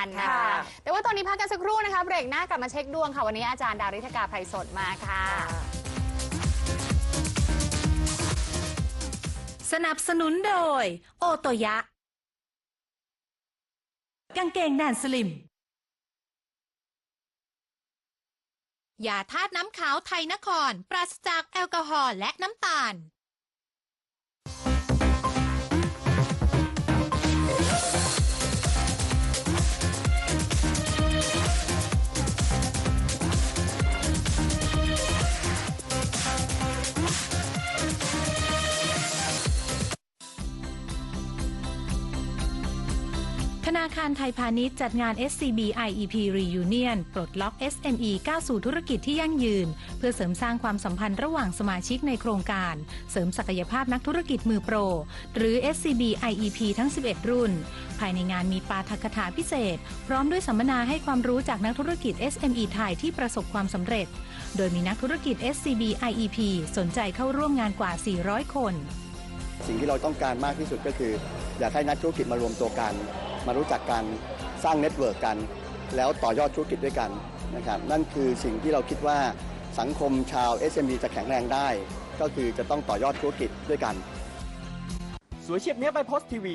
กันนะคะ ค่ะ แต่ว่าตอนนี้พักกันสักครู่นะคะเบรกหน้ากลับมาเช็คดวงค่ะ วันนี้อาจารย์ดาริธกาไพรสดมาค่ะ สนับสนุนโดย โอโตยะ กางเกงแดนสลิม ยาธาตุน้ำขาวไทยนคร ปราศจากแอลกอฮอล์และน้ำตาล ธนาคารไทยพาณิชย์จัดงาน SCB IEP Reunion ปลดล็อก SME ก้าวสู่ธุรกิจที่ยั่งยืน เพื่อเสริมสร้างความสัมพันธ์ระหว่างสมาชิกในโครงการ เสริมศักยภาพนักธุรกิจมือโปร หรือ SCB IEP ทั้ง 11 รุ่น ภายในงานมีปาฐกถาพิเศษ พร้อมด้วยสัมมนาให้ความรู้จากนักธุรกิจ SME ไทยที่ประสบความสำเร็จ โดยมีนักธุรกิจ SCB IEP สนใจเข้าร่วมงานกว่า 400 คน สิ่งที่เราต้องการมากที่สุดก็คือ อยากให้นักธุรกิจมารวมตัวกัน มารู้จักกันสร้างเน็ตเวิร์กกัน แล้วต่อยอดธุรกิจด้วยกันนะครับนั่นคือสิ่งที่เราคิดว่าสังคมชาว SME จะแข็งแรงได้ ก็คือจะต้องต่อยอดธุรกิจด้วยกัน สวยเชียบเนี้ยไปโพสทีวี